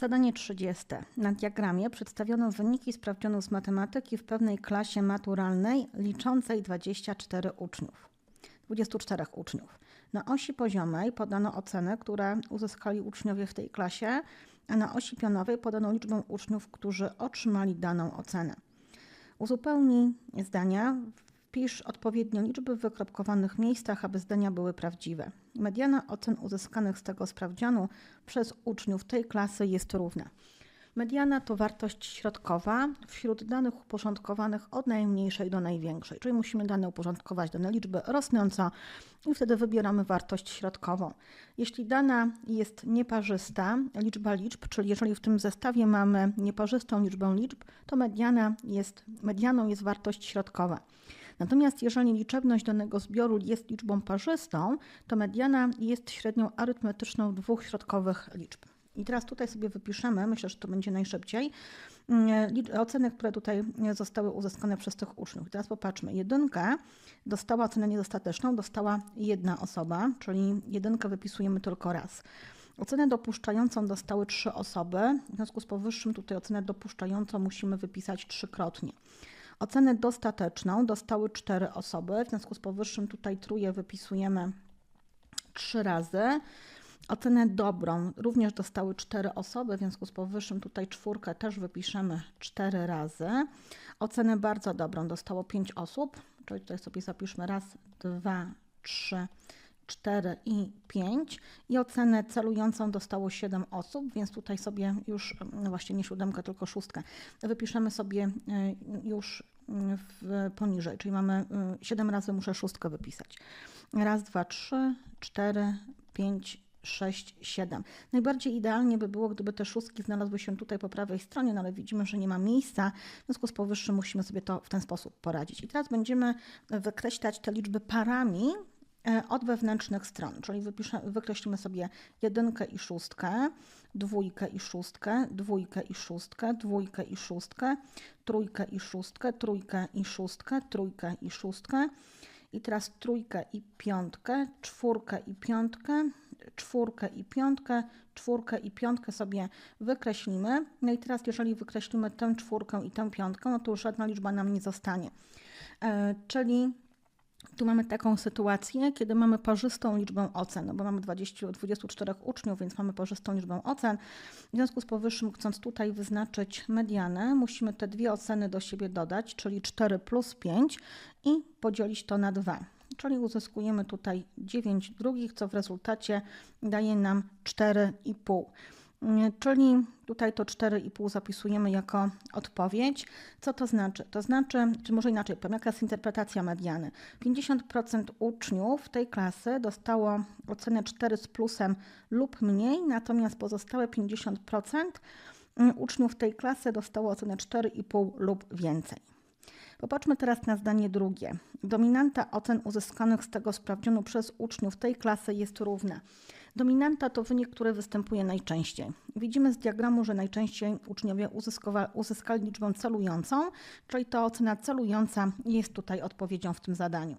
Zadanie 30. Na diagramie przedstawiono wyniki sprawdzianu z matematyki w pewnej klasie maturalnej liczącej 24 uczniów. 24 uczniów. Na osi poziomej podano ocenę, które uzyskali uczniowie w tej klasie, a na osi pionowej podano liczbę uczniów, którzy otrzymali daną ocenę. Uzupełnij zdania, wpisz odpowiednie liczby w wykropkowanych miejscach, aby zdania były prawdziwe. Mediana ocen uzyskanych z tego sprawdzianu przez uczniów tej klasy jest równa. Mediana to wartość środkowa wśród danych uporządkowanych od najmniejszej do największej, czyli musimy dane uporządkować, dane liczby rosnąco i wtedy wybieramy wartość środkową. Jeśli dana jest nieparzysta, liczba liczb, czyli jeżeli w tym zestawie mamy nieparzystą liczbę liczb, to mediana jest, medianą jest wartość środkowa. Natomiast jeżeli liczebność danego zbioru jest liczbą parzystą, to mediana jest średnią arytmetyczną dwóch środkowych liczb. I teraz tutaj sobie wypiszemy, myślę, że to będzie najszybciej, mm, oceny, które tutaj zostały uzyskane przez tych uczniów. Teraz popatrzmy. Jedynkę dostała ocenę niedostateczną, dostała jedna osoba, czyli jedynkę wypisujemy tylko raz. Ocenę dopuszczającą dostały trzy osoby. W związku z powyższym tutaj ocenę dopuszczającą musimy wypisać trzykrotnie. Ocenę dostateczną dostały cztery osoby. W związku z powyższym tutaj truje wypisujemy trzy razy. Ocenę dobrą również dostały cztery osoby, w związku z powyższym tutaj czwórkę też wypiszemy cztery razy. Ocenę bardzo dobrą dostało pięć osób, czyli tutaj sobie zapiszmy raz, dwa, trzy, 4 i 5 i ocenę celującą dostało 7 osób, więc tutaj sobie już, no właśnie nie siódemkę, tylko szóstkę, wypiszemy sobie y, już w, poniżej, czyli mamy 7 razy muszę szóstkę wypisać. Raz, dwa, trzy, cztery, pięć, 6, 7. Najbardziej idealnie by było, gdyby te szóstki znalazły się tutaj po prawej stronie, no ale widzimy, że nie ma miejsca. W związku z powyższym musimy sobie to w ten sposób poradzić. I teraz będziemy wykreślać te liczby parami od wewnętrznych stron, czyli wypiszę, wykreślimy sobie jedynkę i szóstkę, dwójkę i szóstkę, dwójkę i szóstkę, dwójkę i szóstkę, trójkę i szóstkę, trójkę i szóstkę, trójkę i szóstkę. I teraz trójkę i piątkę, czwórkę i piątkę, czwórkę i piątkę, czwórkę i piątkę sobie wykreślimy. No i teraz jeżeli wykreślimy tę czwórkę i tę piątkę, no to już żadna liczba nam nie zostanie. E, czyli tu mamy taką sytuację, kiedy mamy parzystą liczbę ocen, no bo mamy 20, 24 uczniów, więc mamy parzystą liczbę ocen. W związku z powyższym, chcąc tutaj wyznaczyć medianę, musimy te dwie oceny do siebie dodać, czyli 4 plus 5 i podzielić to na 2 czyli uzyskujemy tutaj 9 drugich, co w rezultacie daje nam 4,5. Czyli tutaj to 4,5 zapisujemy jako odpowiedź. Co to znaczy? To znaczy, czy może inaczej powiem, jaka jest interpretacja mediany? 50% uczniów tej klasy dostało ocenę 4 z plusem lub mniej, natomiast pozostałe 50% uczniów tej klasy dostało ocenę 4,5 lub więcej. Popatrzmy teraz na zdanie drugie. Dominanta ocen uzyskanych z tego sprawdzianu przez uczniów tej klasy jest równa. Dominanta to wynik, który występuje najczęściej. Widzimy z diagramu, że najczęściej uczniowie uzyskali liczbę celującą, czyli ta ocena celująca jest tutaj odpowiedzią w tym zadaniu.